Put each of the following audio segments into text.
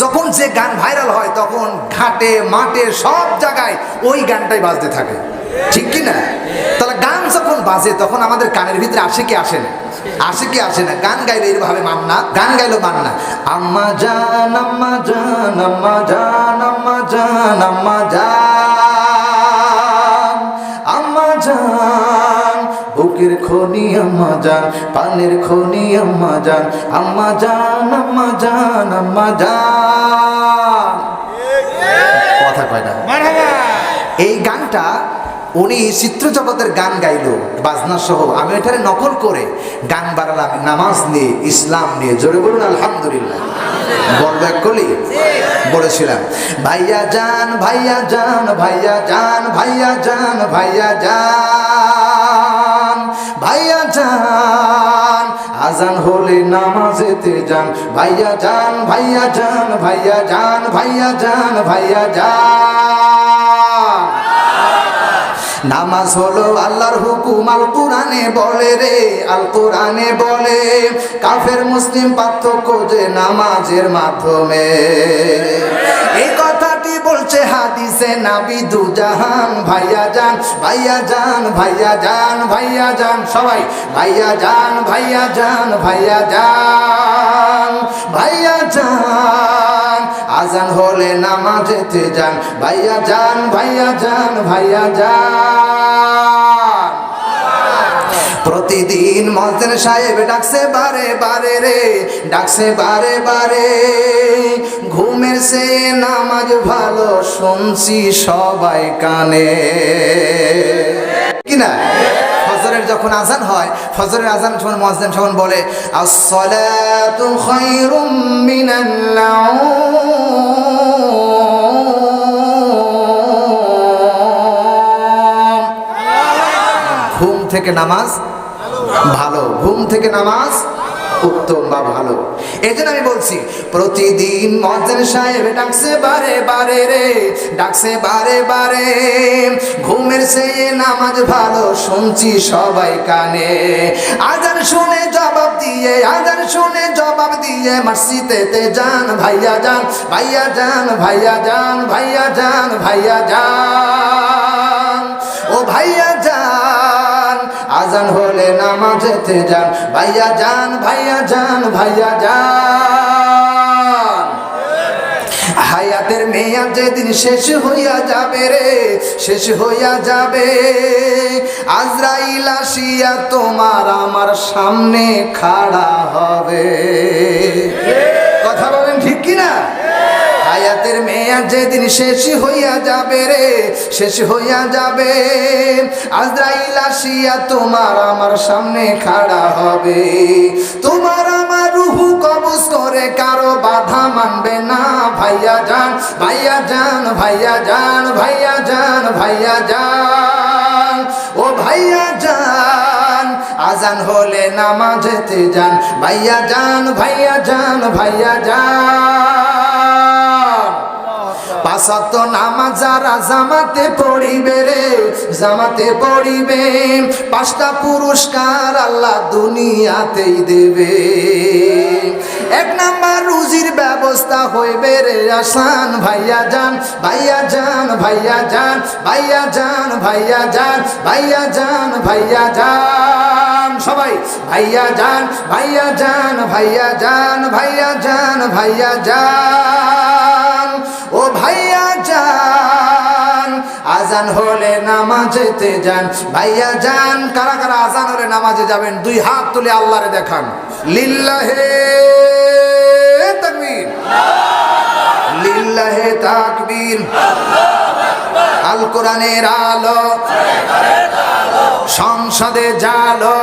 যখন যে গান ভাইরাল হয়, তখন ঘাটে, মাঠে, সব জায়গায় ওই গানটাই বাজতে থাকে। ঠিক কি না? তাহলে গান যখন বাজে, তখন আমাদের কানের ভিতরে আসে কি আসে না? আসে কি আসে না? গান গাইলে এইভাবে মান্না গান গাইলো মান্না আম্মা জান আম্মা জান আম্মা জান আম্মা জান আম্মা জান আম্মা জান। বুকের খনি আম্মা জান পানের খনি আম্মা জান আম্মা জান আম্মা জান আম্মা জান। কথা কয় না। এই গানটা উনি চিত্র জগতের গান গাইল বাজনা সহ। আমি এটারে নকল করে গান বাড়ালাম নামাজ নিয়ে ইসলাম নিয়ে। জোরে বলুন আলহামদুলিল্লাহ। বলবে কলি বলেছিলাম ভাইয়া যান ভাইয়া যান ভাইয়া যান ভাইয়া যান ভাইয়া যান আজান হলে নামাজেতে যান। ভাইয়া যান ভাইয়া যান ভাইয়া যান ভাইয়া যান ভাইয়া যান। নামাজ হলো আল্লাহর হুকুম, আল কোরআনে বলে রে, আল কোরআনে বলে, কাফের মুসলিম পার্থক্য যে নামাজের মাধ্যমে। এই বলছে হাদিসে নাবি দুজাহান ভাইয়া যান ভাইয়া যান ভাইয়া যান ভাইয়া যান, সবাই, ভাইয়া যান ভাইয়া যান ভাইয়া যান ভাইয়া যান। আজান হলে নামাজেতে যান, ভাইয়া যান ভাইয়া যান ভাইয়া যান। প্রতিদিন মসজিদ সাহেব ডাকছে, বারে বারে রে। ডাকছে, বারে বারে। ঘুমের সে নামাজ ভালো শুনছি সবাই কানে। কিনা ফজরের যখন আজান হয়, ফজরের আজান যখন মসজিদ যখন বলে ঘুম থেকে নামাজ ভালো। ঘুম থেকে নামাজ উত্তম বা ভালো। এই জন্য আমি বলছি, প্রতিদিন মজ্জেন সাহেব ডাকছে, বারে বারে রে, ডাকছে, বারে বারে। ঘুমের সে নামাজ ভালো, শুনছি সবাই কানে। আজান শুনে জবাব দিয়ে, আজান শুনে জবাব দিয়ে, মসজিদেতে যান, ভাইয়া যান ভাইয়া যান ভাইয়া যান ভাইয়া যান ভাইয়া যান। ও ভাইয়া আজান হলে নামাজেতে যান। ভাইয়া যান ভাইয়া যান ভাইয়া যান। হায়াতের মেয়া যেদিন শেষ হইয়া যাবে রে, শেষ হইয়া যাবে। আজরাইল আসিয়া তোমার আমার সামনে খাড়া হবে কথা বলেন ঠিক কিনা হায়াতের মেয়া যেদিন শেষ হইয়া যাবে রে, শেষ হইয়া যাবে। আজরাইল আসিয়া তোমার আমার সামনে খাড়া হবে। তোমার আমার রুহু কবজ করে কারও বাধা মানবে না। ভাইয়া যান ভাইয়া যান ভাইয়া যান ভাইয়া যান ভাইয়া যান। ও ভাইয়া যান, আজান হলে নামাজেতে যান। ভাইয়া যান ভাইয়া যান ভাইয়া যান। পাঁচত নামাজ যারা জামাতে পড়িবে রে জামাতে পড়িবে পাঁচটা পুরস্কার আল্লাহ দুনিয়াতেই দেবে এক নাম্বার রুজির ব্যবস্থা হইবে রে আসান ভাইয়া যান ভাইয়া যান ভাইয়া যান ভাইয়া যান ভাইয়া যান ভাইয়া যান ভাইয়া যান সবাই ভাইয়া যান ভাইয়া যান ভাইয়া যান ভাইয়া যান ভাইয়া যান ও যান আজান হলে নামাজেতে যান। ভাইয়া যান, কারা কারা আজান হলে নামাজে যাবেন? দুই হাত তুলে আল্লাহরে দেখান। লিল্লাহে তাকবীর। লিল্লাহে তাকবীর। আল কোরআনের আলো। সংসদে জালো।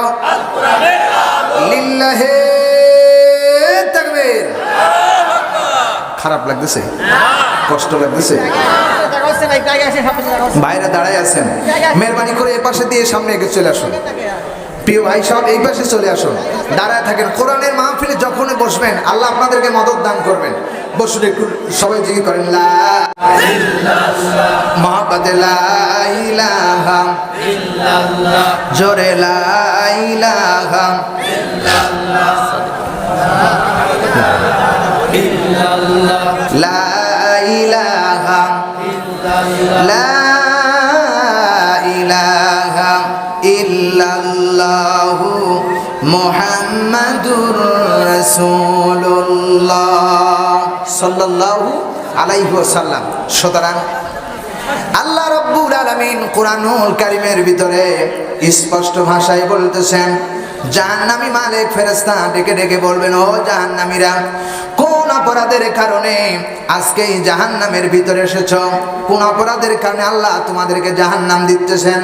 লিল্লাহে তাকবীর। খারাপ লাগতেছে? কষ্ট লাগতেছে? বাইরে দাঁড়ায় আছেন। মেহরবানি করে এ পাশে দিয়ে সামনে এগিয়ে চলে আসুন। প্রিয় ভাই সব, এই পাশে চলে আসুন। দাঁড়ায় থাকেন। কোরআনের মাহফিলে যখনই বসবেন, আল্লাহ আপনাদেরকে মদত দান করবেন। বসুন একটু, সবাই জিজ্ঞেস করেন জোরে লা লা সাল্লাল্লাহু আলাইহি সুতরাং আল্লাহ রব্বুল আলমিন কোরআনুল কারিমের ভিতরে স্পষ্ট ভাষায় বলতেছেন, জাহান্নামী মালিক ফেরেশতা ডেকে ডেকে বলবেন, ও জাহান্নামীরা অপরাধের কারণে আজকে এই জাহান নামের ভিতরে এসেছ। কোন অপরাধের কারণে আল্লাহ তোমাদেরকে জাহান নাম দিতেছেন।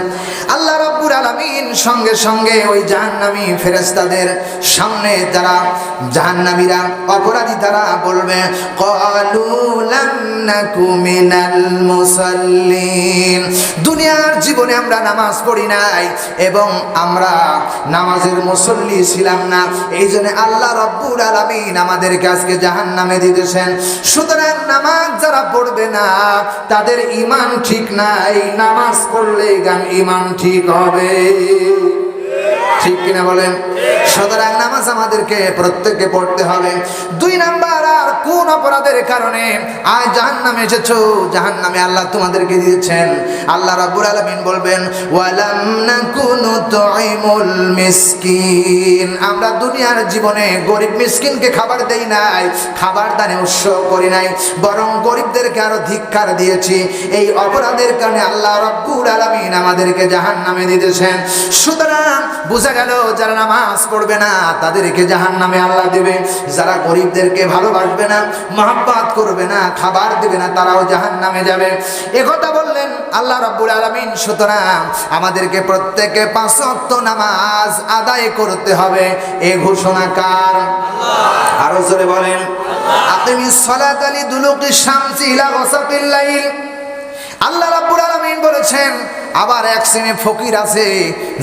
আল্লাহ রব্বুর আলমিন সঙ্গে সঙ্গে ওই জাহান্নামী ফেরেস্তাদের সামনে তারা জাহান্নামীরা অপরাধী তারা বলবে ক্বালু লাম দুনিয়ার জীবনে আমরা নামাজ পড়ি নাই এবং আমরা নামাজের মুসল্লি ছিলাম না। এই জন্য আল্লাহ রব্বুল আলামিন আমাদেরকে আজকে জাহান্নামে দিতেছেন। সুতরাং নামাজ যারা পড়বে না, তাদের ইমান ঠিক নাই। নামাজ পড়লে গান ইমান ঠিক হবে। ঠিক কিনা বলেন? সুতরাং নামাজ আমাদেরকে প্রত্যেককে পড়তে হবে। দুই নাম্বার কোন অপরাধের কারণে আয় জাহান নামে এসেছ? জাহান নামে আল্লাহ তোমাদেরকে দিয়েছেন। আল্লাহ রাব্বুল আলামিন বলবেন, ওয়ালাম আমরা দুনিয়ার জীবনে গরিব মিসকিনকে খাবার দেই নাই, খাবার দানে উৎসব করি নাই, বরং গরিবদেরকে আরও ধিক্কার দিয়েছি। এই অপরাধের কারণে আল্লাহ রাব্বুল আলামিন আমাদেরকে জাহান নামে দিতেছেন। সুতরাং বোঝা গেল, যারা নামাজ পড়বে না, তাদেরকে জাহান নামে আল্লাহ দেবে। যারা গরিবদেরকে ভালোবাসবে না মহাব্বাত করবে না, খাবার দেবে না, তারাও জাহান নামে যাবে একথা বললেন আল্লাহ রাব্বুল আলামিন। সুতরাং আমাদেরকে প্রত্যেকে পাঁচ ওয়াক্ত নামাজ আদায় করতে হবে। এ ঘোষণা কার? আরও জোরে বলেন। আপনি দুলুকি শামসি ইলা ওয়াসাফিল লাইল। আল্লাহ রাব্বুল বলেছেন, আবার এক শ্রেণি ফকির আছে,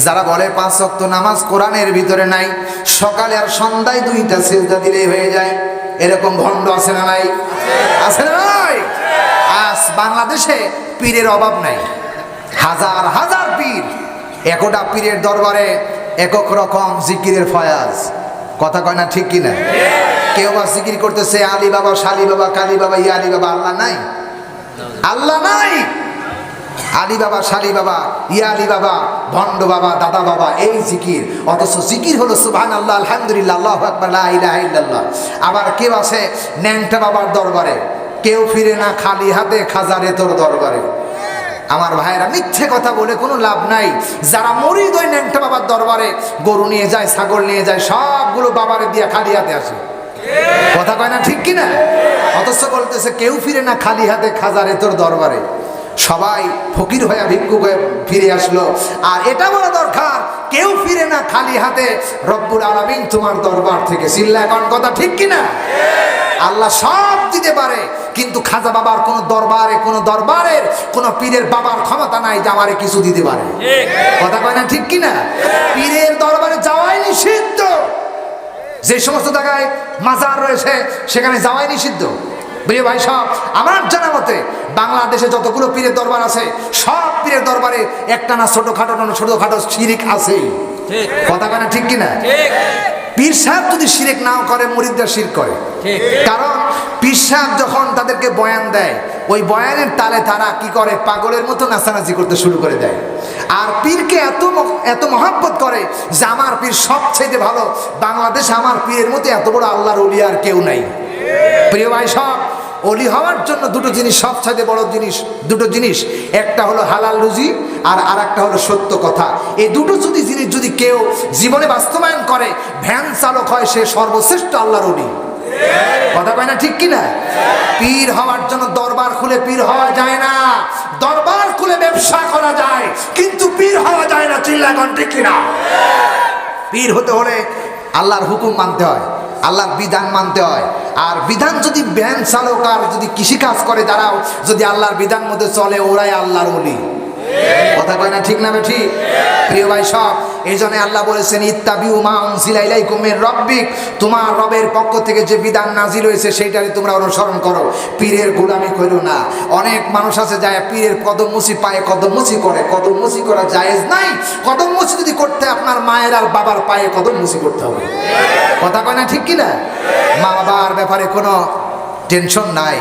যারা বলে পাঁচ ওয়াক্ত নামাজ কোরআনের ভিতরে নাই। সকালে আর সন্ধ্যায় দুইটা সেজদা দিলেই হয়ে যায়। এরকম ভণ্ড আছে না নাই? আছে না নাই? আজ বাংলাদেশে পীরের অভাব নাই। হাজার হাজার পীর একটা পীরের দরবারে একক রকম জিকিরের ফয়াজ। কথা কয় না ঠিক কিনা? কেউ বা জিকির করতেছে, আলী বাবা, শালি বাবা, কালী বাবা ইয়া আলী বাবা, আল্লাহ নাই? আল্লাহ নাই? আলী বাবা, শালি বাবা ইয়ালি বাবা, ভণ্ড বাবা, দাদা বাবা, এই জিকির। অথচ জিকির হলো সুবহান আল্লাহ আলহামদুলিল্লাহ আল্লাহ আবার কেউ আছে ন্যাংটা বাবার দরবারে, কেউ ফিরে না খালি হাতে খাজারে তোর দরবারে। আমার ভাইয়েরা, মিথ্যে কথা বলে কোনো লাভ নাই। যারা মরিদ ওই ন্যাংটা বাবার দরবারে, গরু নিয়ে যায়, ছাগল নিয়ে যায়, সবগুলো বাবারে দিয়ে খালি হাতে আসে। কথা কয় না ঠিক কিনা? অথচ বলতেছে, কেউ ফিরে না খালি হাতে খাজারে তোর দরবারে। সবাই ফকির হয়ে ভিক্ষুক হয়ে ফিরে আসলো। আর এটা বলা দরকার, কেউ ফিরে না খালি হাতে, রব্বুল আলামিন তোমার দরবার থেকে চিল্লা এখন কথা ঠিক কিনা? আল্লাহ সব দিতে পারে, কিন্তু খাজা বাবার কোন দরবারে, কোন দরবারের, কোন পীরের বাবার ক্ষমতা নাই যে আমারে কিছু দিতে পারে। কথা কয় না ঠিক কিনা? পীরের দরবারে যাওয়াই নিষিদ্ধ। যে সমস্ত জায়গায় মাজার রয়েছে, সেখানে যাওয়াই নিষিদ্ধ। প্রিয় ভাই সব আমার জানা মতে বাংলাদেশে যতগুলো পীরের দরবার আছে সব পীরের দরবারে একটা না ছোটখাটো না ছোটখাটো শিরিক আছে। কথা কেনা ঠিক কিনা? পীর সাহেব যদি শিরিক নাও করে মুরিদরা শির করে। কারণ পীর সাহেব যখন তাদেরকে বয়ান দেয় ওই বয়ানের তালে তারা কি করে? পাগলের মতো নাচানাচি করতে শুরু করে দেয়। আর পীরকে এত এত মহাব্বত করে যে আমার পীর সবচেয়ে ভালো। বাংলাদেশ আমার পীরের মতো এত বড় আল্লাহর অলি আর কেউ নাই। প্রিয় ভাই সব অলি হওয়ার জন্য দুটো জিনিস সবচেয়ে বড় জিনিস, দুটো জিনিস। একটা হলো হালাল রুজি আর আর একটা হলো সত্য কথা। এই দুটো যদি জিনিস যদি কেউ জীবনে বাস্তবায়ন করে, ভ্যান চালক হয় সে সর্বশ্রেষ্ঠ আল্লাহর অলি। কথা কয় না ঠিক কিনা? পীর হওয়ার জন্য দরবার খুলে পীর হওয়া যায় না। দরবার খুলে ব্যবসা করা যায়, কিন্তু পীর হওয়া যায় না। চিল্লাগন ঠিক কিনা? পীর হতে হলে আল্লাহর হুকুম মানতে হয়। আল্লাহর বিধান মানতে হয়। আর বিধান যদি ব্যান চালক আর যদি কৃষিকাজ করে তারাও যদি আল্লাহর বিধান মধ্যে চলে, ওরাই আল্লাহর অলি কথা কয় না ঠিক না ঠিক প্রিয় ভাই সব, এই জন্য আল্লাহ বলেছেন, ইত্তাবিউ মা উনজিলা ইলাইকুম মির রব্বিক। তোমার রবের পক্ষ থেকে যে বিধান নাজিল হয়েছে সেইটারে তোমরা অনুসরণ করো। পীরের গোলামি করো না। অনেক মানুষ আছে যায় পীরের কদম মুসি পায়ে কদম মুসি করে কদম মুসি করা জায়েজ নাই কদম মায়ের আর বাবার পায়ে কদম মুসি করতে হবে। কথা কয় না ঠিক কি না মা বাবার ব্যাপারে কোনো টেনশন নাই।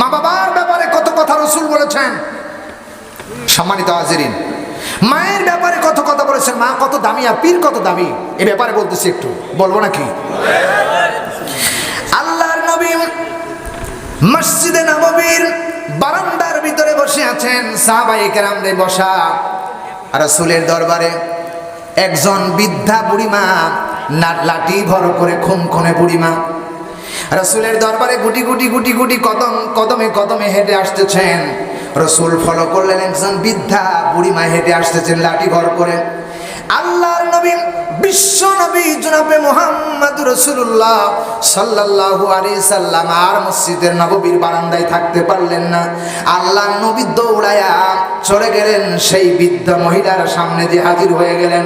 মা বাবার ব্যাপারে কত কথা রসুল বলেছেন। সম্মানিত হাজিরিন, মায়ের ব্যাপারে কত কথা বলেছেন, মা কত দামি আর পীর কত দামি, এ ব্যাপারে বলতেছি একটু। বলব নাকি? আল্লাহর নবী মসজিদে নববীর বারান্দার ভিতরে বসে আছেন সাহাবাই কেরামরে বসা। রাসূলের দরবারে একজন বৃদ্ধা বুড়িমা লাঠি ভর করে খুন খনে বুড়িমা। রসুলের দরবারে গুটি গুটি গুটি গুটি কদম, কদমে কদমে হেঁটে আসতেছেন। রসুল ফলো করলেন একজন বৃদ্ধা, বুড়িমা হেঁটে আসতেছেন লাঠি ভর করে। আল্লাহর নবী বিশ্ব নবী জনাবে মোহাম্মদ রসুল্লাহ সাল্লাল্লাহু আলাইহি সাল্লাম। আর মসজিদের নববীর বারান্দায় থাকতে পারলেন না। আল্লাহ নবী দৌড়ায়া চলে গেলেন। সেই বৃদ্ধ মহিলার সামনে যে হাজির হয়ে গেলেন।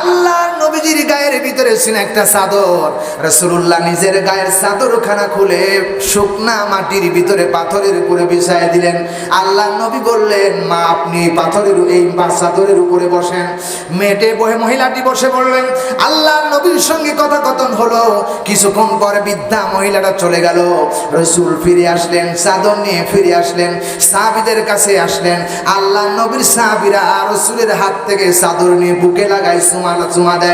আল্লাহর নবীজির গায়ের ভিতরে ছিল একটা চাদর। রসুল্লাহ নিজের গায়ের চাদরখানা খুলে শুকনা মাটির ভিতরে পাথরের উপরে বিছায় দিলেন। আল্লাহ নবী বললেন, মা, আপনি পাথরের, এই চাদরের উপরে বসেন। মেটে বহে মহিলাটি বসে বললেন, আল্লাহ নবীর সঙ্গে কথা কথন হলো। কিছুক্ষণ পরে বৃদ্ধা মহিলাটা চলে গেল। রসুল ফিরে আসলেন, চাদর নিয়ে ফিরে আসলেন, সাহাবিদের কাছে আসলেন। আল্লাহ নবীর সাহাবিরা রসুলের হাত থেকে চাদর নিয়ে বুকে লাগাই চুমা চুমা দেয়।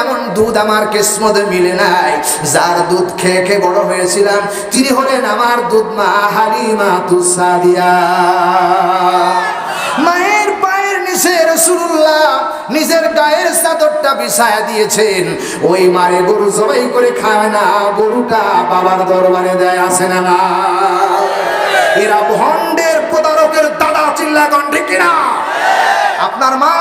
তেমন দুধ আমার কিসমতে মিলে নাই, যার দুধ খেয়ে খেয়ে বড় হয়েছিলাম, তিনি হলেন আমার দুধ মা হালিমা তুসাদিয়া। মায়ের পায়ের নিচে রসুল্লাহ নিজের গায়ের চাদরটা বিছায়া দিয়েছেন। ওই মারে গরু জবাই করে খায় না, গরুটা বাবার দরবারে দেয় আসে না এরা ভণ্ডের প্রতারকের দাদা চিল্লা গন্ডে কিনা? আপনার মা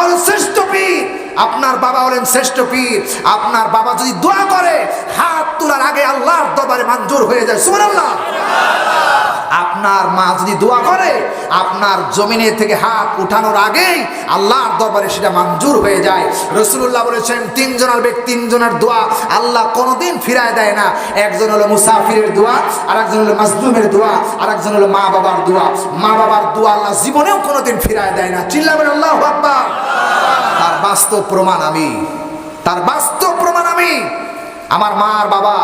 আপনার বাবা হলেন শ্রেষ্ঠ পীর। আপনার বাবা যদি দোয়া করে, হাত তোলার আগে আল্লাহর দরবারে মঞ্জুর হয়ে যায়। সুবহানাল্লাহ। আপনার মা যদি দোয়া করে, আপনার জমিনে থেকে হাত উঠানোর আগেই আল্লাহর দরবারে সেটা মঞ্জুর হয়ে যায়। রসুল্লাহ বলেছেন, তিনজনের ব্যক্তি, তিনজনের দোয়া আল্লাহ কোনোদিন ফিরায় দেয় না। একজন হলো মুসাফিরের দোয়া আর একজন হলো মাজলুমের দোয়া আর একজন হলো মা বাবার দোয়া। মা বাবার দোয়া আল্লাহ জীবনেও কোনোদিন ফিরায় দেয় না। চিল্লাবেন আল্লাহ তার বাস্তব প্রমাণ আমি। তার বাস্তব প্রমাণ আমি। আমার মা আর বাবা,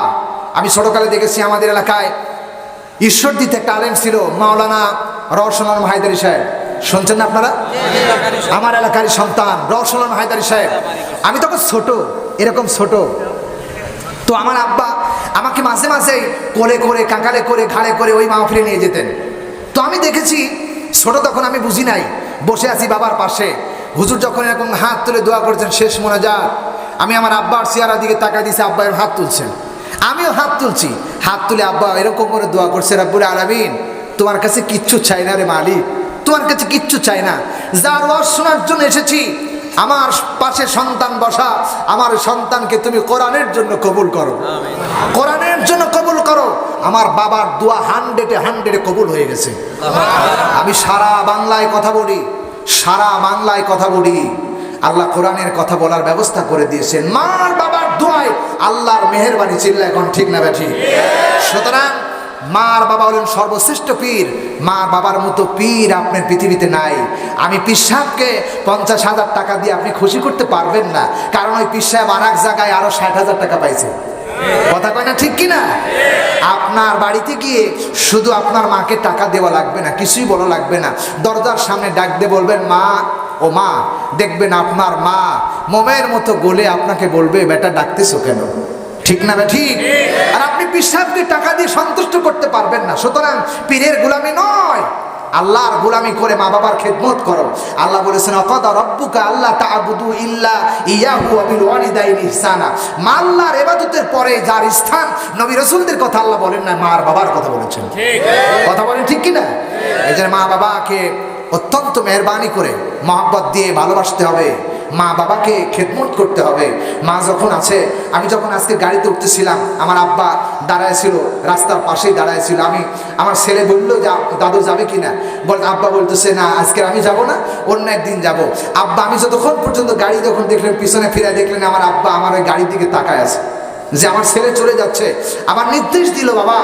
আমি ছোটকালে দেখেছি আমাদের এলাকায়। ঈশ্বর দিতে একটা আলেম ছিল, মাওলানা রওশনান হায়দারি সাহেব। শুনছেন না আপনারা? আমার এলাকারই সন্তান, রওশনান হায়দারি সাহেব। আমি তখন ছোট, এরকম ছোট। তো আমার আব্বা আমাকে মাঝে মাঝে কোলে করে, কাকালে করে, ঘাড়ে করে ওই মাহফিলে নিয়ে যেতেন। তো আমি দেখেছি, ছোট তখন আমি বুঝি নাই, বসে আছি বাবার পাশে। হুজুর যখন এরকম হাত তুলে দোয়া করছেন শেষ মনে যা আমি আমার আব্বার চেয়ারার দিকে তাকাই দিয়েছি আব্বা হাত তুলছেন। আমিও হাত তুলছি। হাত তুলে আব্বা এরকম করে দোয়া করছে রাব্বুল আলামিন তোমার কাছে কিচ্ছু চাই না রে মালিক তোমার কাছে কিচ্ছু চাই না। যার ওয়াজ শোনার জন্য এসেছি আমার পাশে সন্তান বসা আমার সন্তানকে তুমি কোরআনের জন্য কবুল করো। কোরআনের জন্য কবুল করো। আমার বাবার দোয়া হান্ড্রেডে হান্ড্রেডে কবুল হয়ে গেছে। আমি সারা বাংলায় কথা বলি। সারা বাংলায় কথা বলি, আল্লাহ কোরআনের কথা বলার ব্যবস্থা করে দিয়েছেন। মার বাবার দোয়ায় আল্লাহর মেহেরবানি চিল্লা এখন ঠিক না ব্যাঠি? সুতরাং মার বাবা হলেন সর্বশ্রেষ্ঠ পীর। মা বাবার মতো পীর আপনার পৃথিবীতে নাই। আমি পীর সাহেবকে পঞ্চাশ হাজার টাকা দিয়ে আপনি খুশি করতে পারবেন না। কারণ ওই পীর সাহেব আর এক জায়গায় আরও ষাট হাজার টাকা পাইছে। কথা কয় না ঠিক কি না আপনার বাড়িতে গিয়ে শুধু আপনার মাকে টাকা দেওয়া লাগবে না কিছুই বলা লাগবে না। দরজার সামনে ডাক দিয়ে বলবেন মা ও মা দেখবেন আপনার মা মোমের মতো গোলে আপনাকে বলবে বেটা ডাকতেছো কেন? ঠিক না বে ঠিক। আর আপনি পিসাবকে টাকা দিয়ে সন্তুষ্ট করতে পারবেন না। সুতরাং পীরের গোলামি নয়। আল্লাহর গোলামি করে মা বাবার খেদমত করো। আল্লাহ বলেছেন অকদা রব্বুকা আল্লাহ তাহাবুদু ইল্লা ইয়াহু আবিল ওয়ালিদাইন ইহসানা। মা আল্লাহর ইবাদতের পরে যার স্থান নবী রাসূলদের কথা আল্লাহ বলেন না মার বাবার কথা বলেছেন। কথা বলেন ঠিক কি না এই যে মা বাবাকে অত্যন্ত মেহরবানি করে মহব্বত দিয়ে ভালোবাসতে হবে। মা বাবাকে খেদমত করতে হবে। মা যখন আছে, আমি যখন আজকে গাড়িতে উঠতেছিলাম, আমার আব্বা দাঁড়ায় ছিল রাস্তার পাশেই দাঁড়ায় ছিল আমি, আমার ছেলে বলল, যে, দাদু যাবে কি না বল, আব্বা বলতেছে, না, আজকে আমি যাব না, অন্য একদিন যাব। আব্বা, আমি যতক্ষণ পর্যন্ত গাড়ি যখন দেখলেন, পিছনে ফিরে দেখলেন, আমার আব্বা আমার ওই গাড়ির দিকে তাকায় আছে। যে আমার ছেলে চলে যাচ্ছে। আমার নির্দেশ দিল, বাবা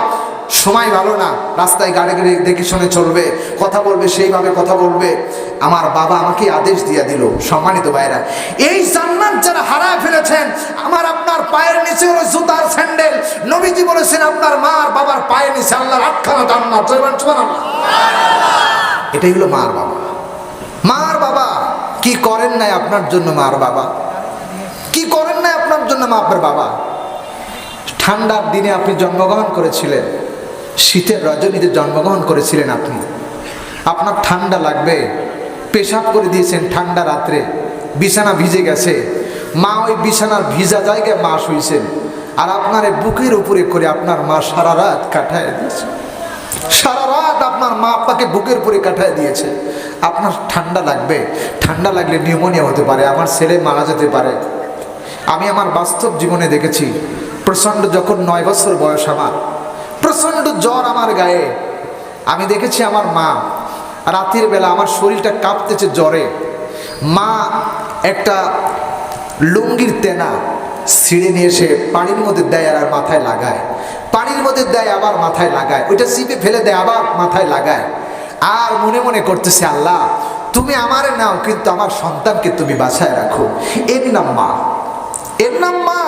সময় ভালো না, রাস্তায় গাড়ি গাড়ি দেখে শুনে চলবে, কথা বলবে, সেইভাবে কথা বলবে। আমার বাবা আমাকে আদেশ দিয়ে দিল, সম্মানিত ভাইরা এই জান্নাত যারা হারায় ফেলেছেন, আমার আপনার পায়ের নিচে হলো জুতার স্যান্ডেল। নবীজি বলেছেন, আপনার মা আর বাবার পায়ের নিচে আল্লাহর আটখানা জান্নাত। এটাই হলো মার বাবা। মার বাবা, কি করেন নাই আপনার জন্য মার বাবা? কি করেন নাই আপনার জন্য মা আপনার বাবা? ঠান্ডার দিনে আপনি জন্মগ্রহণ করেছিলেন। শীতের রজনীতে জন্মগ্রহণ করেছিলেন আপনি। আপনার ঠান্ডা লাগবে, পেশাব করে দিয়েছেন ঠান্ডা রাত্রে, বিছানা ভিজে গেছে। মা ওই বিছানার ভিজা জায়গায় মা শুইছেন আর আপনার বুকের উপরে করে আপনার মা সারা রাত কাটায় দিয়েছে। সারা রাত আপনার মা আপনাকে বুকের উপরে কাটায় দিয়েছে। আপনার ঠান্ডা লাগবে, ঠান্ডা লাগলে নিউমোনিয়া হতে পারে, আমার ছেলে মারা যেতে পারে। আমি আমার বাস্তব জীবনে দেখেছি, প্রচণ্ড যখন নয় বছর বয়স আমার প্রচণ্ড জ্বর আমার গায়ে। আমি দেখেছি আমার মা, রাতের বেলা আমার শরীরটা কাঁপতেছে জ্বরে। মা একটা লুঙ্গির তেনা ছিঁড়ে নিয়ে এসে পানির মধ্যে দেয় আর মাথায় লাগায়। পানির মধ্যে দেয়, আবার মাথায় লাগায়। ওইটা চিপে ফেলে দেয়, আবার মাথায় লাগায়। আর মনে মনে করতেছে, আল্লাহ, তুমি আমারে নাও, কিন্তু আমার সন্তানকে তুমি বাছায় রাখো। এর নাম মা। এর নাম মা।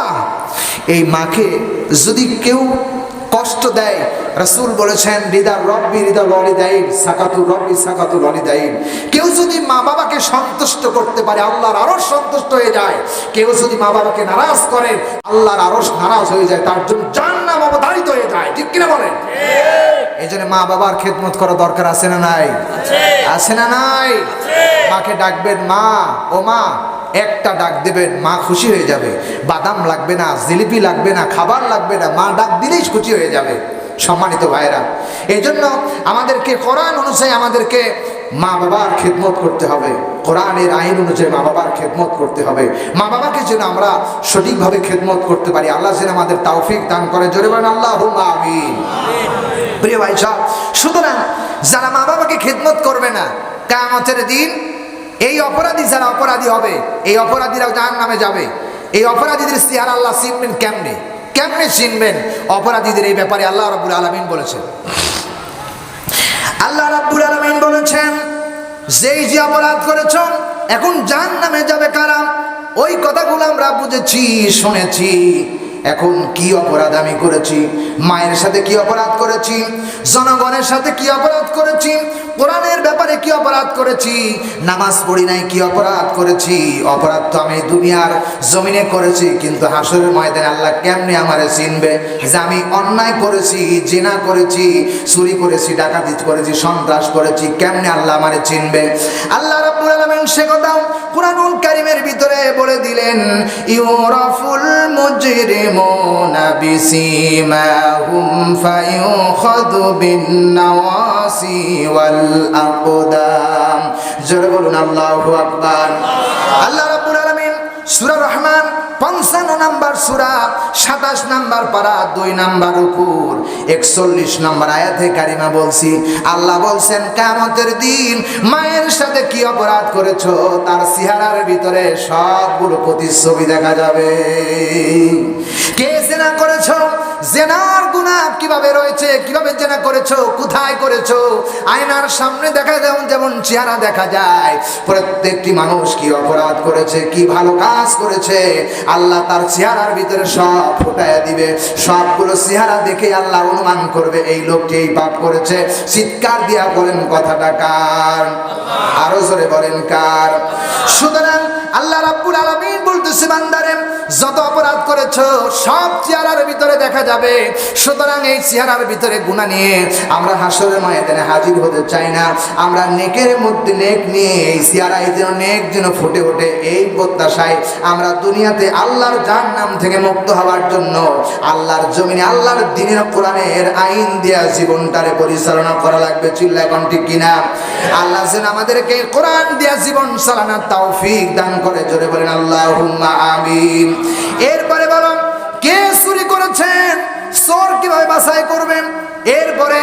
এই মাকে যদি কেউ কষ্ট দেয়। রসুল বলেছেন হৃদা রব্বি হৃদা ললিদাইন সাকাতু রব্বি সাকাতু ললিদাইন কেউ যদি মা বাবাকে সন্তুষ্ট করতে পারে আল্লাহর আরও সন্তুষ্ট হয়ে যায়। কেউ যদি মা বাবাকে নারাজ করে আল্লাহর আরও নারাজ হয়ে যায় তার জন্য জান্নাম অবধারিত হয়ে যায়। ঠিক কিনা বলেন? এই জন্য মা বাবার খেদমত করা দরকার আছে না নাই? আছে। না নাই? মাকে ডাকবেন মা ও মা একটা ডাক দেবেন, মা খুশি হয়ে যাবে। বাদাম লাগবে না, জিলিপি লাগবে না, খাবার লাগবে না, মা ডাক দিলেই খুশি হয়ে যাবে। সম্মানিত ভাইরা এই জন্য আমাদেরকে কোরআন অনুযায়ী আমাদেরকে মা বাবার খেদমত করতে হবে। কোরআনের আইন অনুযায়ী মা বাবার খেদমত করতে হবে। মা বাবাকে যেন আমরা সঠিকভাবে খেদমত করতে পারি, আল্লাহ যেন আমাদের তাওফিক দান করে। জোরে আল্লাহ প্রিয় ভাই সব সুতরাং যারা মা বাবাকে খেদমত করবে না কামতের দিন এই অপরাধী যারা অপরাধী হবে, এই অপরাধীরাও জাহান নামে যাবে। এই অপরাধীদের সিহার আল্লাহ চিনবেন কেমনে? কেমনে চিনবেন? অপরাধীদের এই ব্যাপারে আল্লাহ রব্বুল আলমিন বলেছেন। আল্লাহ রাব্বুল আলামিন বলেছেন, যেই যে অপরাধ করেছ, এখন জান নামে যাবে কারা? ওই কথাগুলো আমরা বুঝেছি, শুনেছি। এখন কি অপরাধ আমি করেছি? মায়ের সাথে কি অপরাধ করেছি? জনগণের সাথে কি অপরাধ করেছি? কোরআনের ব্যাপারে কি অপরাধ করেছি? নামাজ পড়ি নাই, কি অপরাধ করেছি? অপরাধ তো আমি দুনিয়ার জমিনে করেছি, কিন্তু হাসরের ময়দানে আল্লাহ কেমনে আমারে চিনবে যে আমি অন্যায় করেছি, জেনা করেছি, চুরি করেছি, ডাকাতি করেছি, সন্ত্রাস করেছি, কেমনে আল্লাহ আমারে চিনবে? আল্লাহ রাব্বুল আলামিন সে কথা কুরআনুল কারিমের ভিতরে বলে দিলেন, ইউরাফুল মুজরিমুনা বিসিমাহুম ফায়ুখাযু বিন নাওয়াসি ওয়াল আকদাম জোরে বলুন আল্লাহু সূরা রহমান, পঞ্চান্ন নাম্বার সুরা, সাতাশ নাম্বার পারা, দুই নাম্বার উপর, একচল্লিশ নাম্বার আয়াতে কারিমা বলছি। আল্লাহ বলছেন কামতের দিন মায়ের সাথে কি অপরাধ করেছ? তার সিহারার ভিতরে সবগুলো প্রতিচ্ছবি দেখা যাবে। কে জেনা করেছ? জেনার কীভাবে রয়েছে, কীভাবে জেনা করেছ, কোথায় করেছ? আয়নার সামনে দেখা যেমন যেমন চেহারা দেখা যায়। প্রত্যেকটি মানুষ কি অপরাধ করেছে, কি ভালো কাজ করেছে? আল্লাহ তার চেহারার ভিতরে সব ফুটায় দিবে। সবগুলো চেহারা দেখে আল্লাহ অনুমান করবে, এই লোকটি এই পাপ করেছে। চিৎকার দিয়া বলেন, কথাটা কার? আরও জোরে বলেন, কার? সুতরাং আল্লাহ রাব্বুল আলামিন বলতেছে, বান্দারে, যত অপরাধ করেছ, সব চেহারার ভিতরে দেখা যাবে। সুতরাং এই চেহারার ভিতরে গুণা নিয়ে আমরা হাসরের ময়দানে হাজির হতে চাই না। আমরা নেকের মধ্যে নেক নিয়ে, এই চেহারায় যেন নেক যেন ফুটে ওঠে, এই প্রত্যাশায় আমরা দুনিয়াতে আল্লাহর জাহান নাম থেকে মুক্ত হওয়ার জন্য আল্লাহর জমিনে, আল্লাহর দিনের কোরআনের আইন দেয়া জীবনটারে পরিচালনা করা লাগবে, চিল্লা এখন ঠিক কিনা? আল্লাহ যেন আমাদেরকে কোরআন দেয়া জীবন চালানোর তৌফিক দান করে, জোরে বলেন আল্লাহ আমিন। এরপরে বলো কে চুরি করেছেন? চোর কীভাবে বাছাই করবেন? এরপরে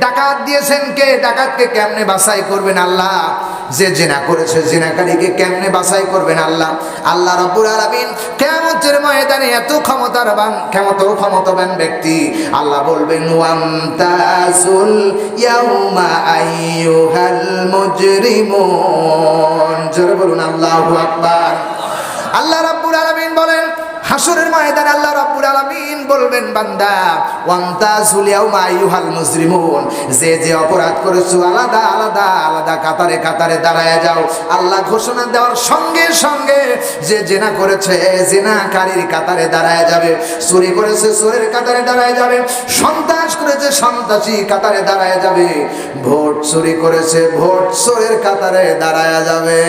ডাকাত দিয়েছেন কে? ডাকাতকে কেমনে বাছাই করবেন আল্লাহ? যে জেনা করেছে জেনাকারীকে কেমনে বাছাই করবেন আল্লাহ? আল্লাহ রব্বুল আলামিন কিয়ামতের ময়দানে এত ক্ষমতার বান ক্ষমতা, ক্ষমতাবান ব্যক্তি, আল্লাহ বলবেন ওয়াম তাসুল ইয়াউমা আইয়ুহাল মুজরিমুন। জোরে বলুন, আল্লাহু আকবার। আল্লাহ রাব্বুল আলামিন বলেন হাসরের ময়দানে আল্লাহ রাব্বুল আলামিন বলবেন, বান্দা ওয়ান্তাজুল ইয়াউমা আইয়ুহাল মুজরিমুন। যে যে অপরাধ করেছ, আলাদা আলাদা আলাদা কাতারে কাতারে দাঁড়ায় যাও। আল্লাহ ঘোষণা দেওয়ার সঙ্গে সঙ্গে যে জেনা করেছে জেনাকারীর কাতারে দাঁড়ায় যাবে। চুরি করেছে, চোরের কাতারে দাঁড়ায় যাবে। সন্ত্রাস করেছে, সন্ত্রাসী কাতারে দাঁড়ায় যাবে। ভোট চুরি করেছে, ভোট চোরের কাতারে দাঁড়ায় যাবে।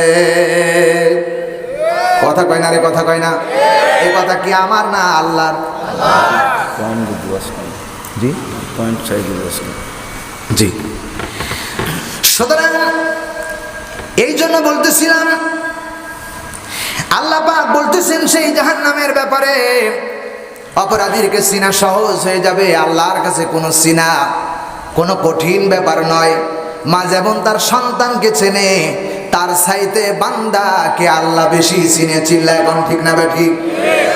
কথা কয় না রে কথা কয় না। এই কথা কি আমার না আল্লাহর? জি? পয়েন্ট জি। সুতরাং এই জন্য বলতেছিলাম আল্লাহ পাক বলতেছেন সেই জাহান নামের ব্যাপারে অপরাধীরকে সিনা সহজ হয়ে যাবে আল্লাহর কাছে কোনো সিনা কোনো কঠিন ব্যাপার নয়। মা যেমন তার সন্তানকে চেনে তার সাইতে বান্দাকে আল্লাহ বেশি চিনে চিল্লা এখন ঠিক না ঠিক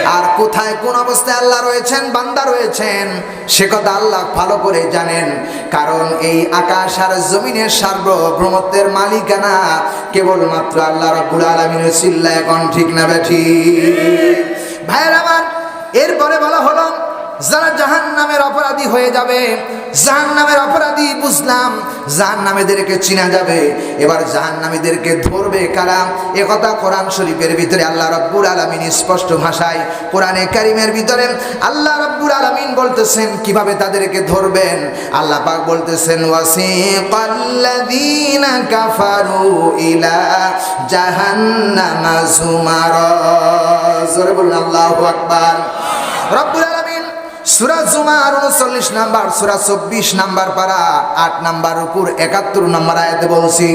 আর কোথায় কোন অবস্থায় আল্লাহ রয়েছেন? বান্দা রয়েছেন। সে কথা আল্লাহ ভালো করে জানেন। কারণ এই আকাশ আর জমিনের সার্বভৌমত্বের মালিকানা কেবলমাত্র আল্লাহ রব্বুল আলমিনের চিল্লা এখন ঠিক না বেঠি? ভাইয়ের আমার, এরপরে বলা হলো যারা জাহান নামের অপরাধী হয়ে যাবে জাহান নামের অপরাধী বুঝলাম জাহান নামেদেরকে চিনা যাবে। এবার জাহান নামীদেরকে ধরবে কারা? একথা কোরআন শরীফের ভিতরে আল্লাহ রব্বুর আলমিন স্পষ্ট ভাষায় কোরআনে কারিমের ভিতরে আল্লাহ রব্বুর আলমিন বলতেছেন কীভাবে তাদেরকে ধরবেন? আল্লাহ পাক বলতেছেন ওয়াসিকাল্লাযীনা কাফারু ইলা জাহান্নামা যুমারা। জোরে বলুন আল্লাহু আকবার। রব্বুল আলামিন সূরা জুমার 39 নাম্বার, সূরা 24 নাম্বার পারা 8 নাম্বার উপর 71 নাম্বার আয়াতে বলছি,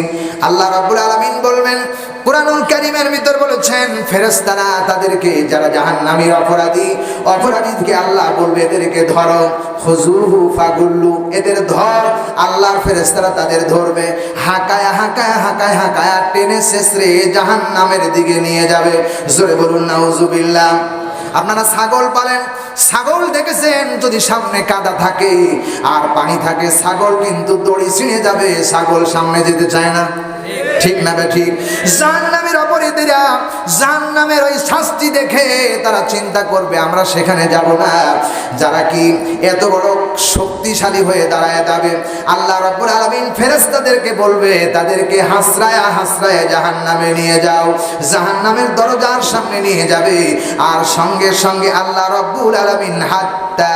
আল্লাহ রাব্বুল আলামিন বলবেন, কোরআনুল কারীমের ভিতর বলেছেন, ফেরেশতারা তাদেরকে যারা জাহান্নামীর অপরাধী অপরাধীকে আল্লাহ বলবে, এদেরকে ধরো খুজুহু ফাগুল্লু, এদের ধর, আল্লাহর ফেরেশতারা তাদের ধরবে, হাকায় হাকায় হাকায় হাকায় টেনে শেষরে জাহান্নামের দিকে নিয়ে যাবে, জোরে বলুন, নাউজুবিল্লাহ। আপনারা ছাগল পালেন, ছাগল দেখেছেন যদি সামনে কাদা থাকে আর পানি থাকে, ছাগল কিন্তু দড়ি ছিঁড়ে যাবে, ছাগল সামনে যেতে চায় না। ঠিক না ঠিক? জান নামের অপরাধীরা জান নামের ওই শাস্তি দেখে তারা চিন্তা করবে, আমরা সেখানে যাব না। যারা কি এত বড় শক্তিশালী হয়ে দাঁড়ায় যাবে? আল্লাহ রব্বুল আলামিন ফেরেশতাদেরকে বলবে, তাদেরকে হাসরায়া হাসরায়া জাহান্নামে নিয়ে যাও। জাহান্নামের দরজার সামনে নিয়ে যাবে। আর সঙ্গে সঙ্গে আল্লাহ রব্বুল আলামিন হাত্তা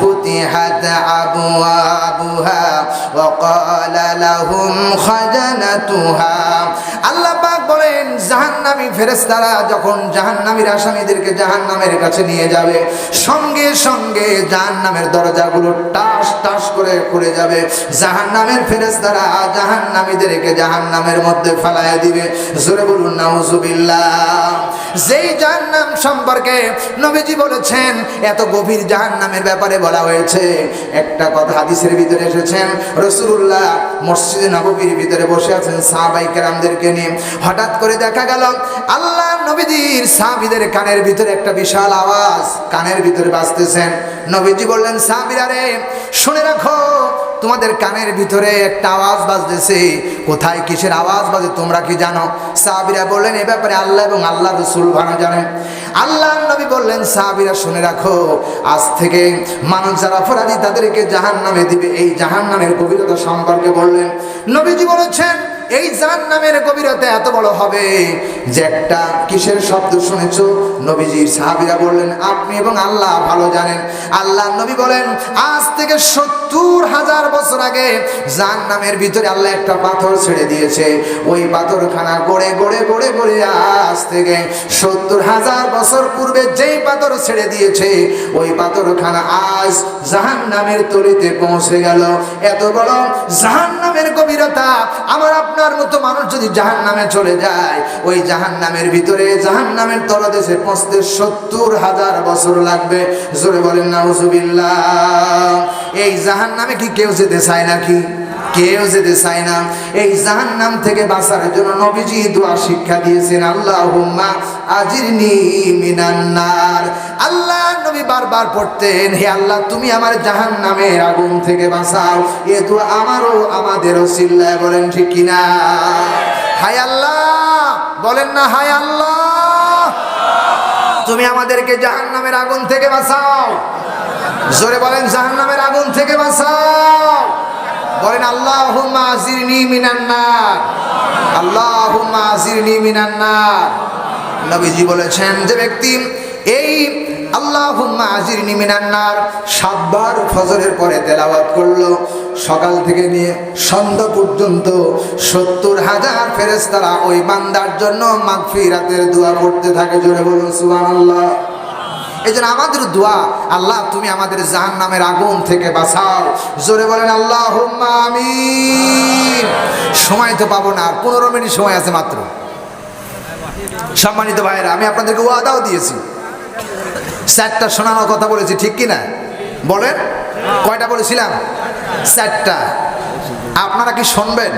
ফুতিহাত আবওয়াবুহা ওয়া ক্বালা লাহুম খাজানাতুহা আল্লাহ পাক বলেন, জাহান্নামী ফেরেশতারা যখন জাহান্নামীর আসামীদেরকে জাহান্নামের কাছে নিয়ে যাবে, সঙ্গে সঙ্গে জাহান্নামের দরজাগুলো টাস টাস করে খুলে যাবে। জাহান্নামের ফেরেশতারা জাহান্নামীদেরকে জাহান্নামের মধ্যে ফেলায় দিবে। জোরে বলুন, নাউজুবিল্লাহ। যেই জাহান্নাম সম্পর্কে নবীজি বলেছেন, এত গভীর জাহান্নামের ব্যাপারে বলা হয়েছে। একটা কথা হাদিসের ভিতরে এসেছেন রসুল্লাহ মসজিদে নবীর ভিতরে বসে আছেন সাহাবাই কেরামদেরকে নিয়ে। হঠাৎ করে দেখা গেল, আল্লাহ নবীজির সাহাবিদের কানের ভিতরে একটা বিশাল আওয়াজ কানের ভিতরে বাজতেছেন নবীজি বললেন, সাহাবিরা শুনে রাখো তোমাদের কানের ভিতরে একটা আওয়াজ বাজতেছে। কোথায় কিসের আওয়াজ বাজে তোমরা কি জানো? সাহাবিরা বললেন, এ ব্যাপারে আল্লাহ এবং আল্লাহ রসুল ভালো জানেন আল্লাহ নবী বললেন, সাহাবিরা শুনে রাখো, আজ থেকে মানুষ যারা অপরাধী তাদেরকে জাহান নামে দিবে। এই জাহান নামের গভীরতা সম্পর্কে বললেন। নবীজি বলেছেন এই জাহান নামের গভীরতা এত বড় হবে যে একটা কিসের শব্দ শুনেছ? নবীজির সাহাবিরা বললেন, আপনি এবং আল্লাহ ভালো জানেন। আল্লাহ নবী বলেন, আজ থেকে সত্তর হাজার বছর আগে জাহান নামের ভিতরে আল্লাহ একটা পাথর ছেড়ে দিয়েছে। ওই পাথরখানা গড়ে গড়ে গড়ে গড়ে আজ থেকে সত্তর হাজার বছর পূর্বে যেই পাথর ছেড়ে দিয়েছে। ওই পাথরখানা আজ জাহান নামের তলিতে পৌঁছে গেল। এত বড় জাহান নামের গভীরতা, আমার আপনার মতো মানুষ যদি জাহান নামে চলে যায়, ওই জাহান নামের ভিতরে জাহান নামের তলদেশে পৌঁছতে সত্তর হাজার বছর লাগবে। জোরে বলেন, নাউজুবিল্লাহ। এই জাহান নামে কি কেউ যেতে চায় নাকি? কেউ যেতে চায় না, এই জাহান নাম থেকে বাঁচার জন্য নবীজি দোয়া শিক্ষা দিয়েছেন আল্লাহ হুম্মা আজিরনি মিনান্নার আল্লাহ নবী বারবার পড়তেন, হে আল্লাহ, তুমি আমার জাহান নামের আগুন থেকে বাঁচাও। এ তো আমারও, আমাদেরও চিল্লায় বলেন, ঠিক কিনা হায় আল্লাহ, বলেন না, হায় আল্লাহ, তুমি আমাদেরকে জাহান নামের আগুন থেকে বাঁচাও। জোরে বলেন জাহান নামের আগুন থেকে বাঁচাও। আজিরনি মিনান্নার আল্লাহ আজিরনি মিনান্নার নবীজি বলেছেন যে ব্যক্তি, এই আল্লাহ আজিরনি মিনান্নার সাতবার ফজরের পরে তেলাওয়াত করল, সকাল থেকে নিয়ে সন্ধ্যা পর্যন্ত সত্তর হাজার ফেরেস্তারা ওই বান্দার জন্য মাগফিরাতের দোয়া করতে থাকে। জোরে বলুন সুবহানাল্লাহ। এই জন্য আমাদের দোয়া, আল্লাহ তুমি আমাদের জাহান নামের আগুন থেকে বাঁচাও। জোরে বলেন আল্লাহ আমিন। সময় তো পাবো না, আর পনেরো মিনিট সময় আছে মাত্র। সম্মানিত ভাইরা আমি আপনাদেরকে ওয়াদাও দিয়েছি। চারটা শোনানোর কথা বলেছি, ঠিক কি না বলেন, কয়টা বলেছিলাম? চারটা। আপনারা কি শুনবেন?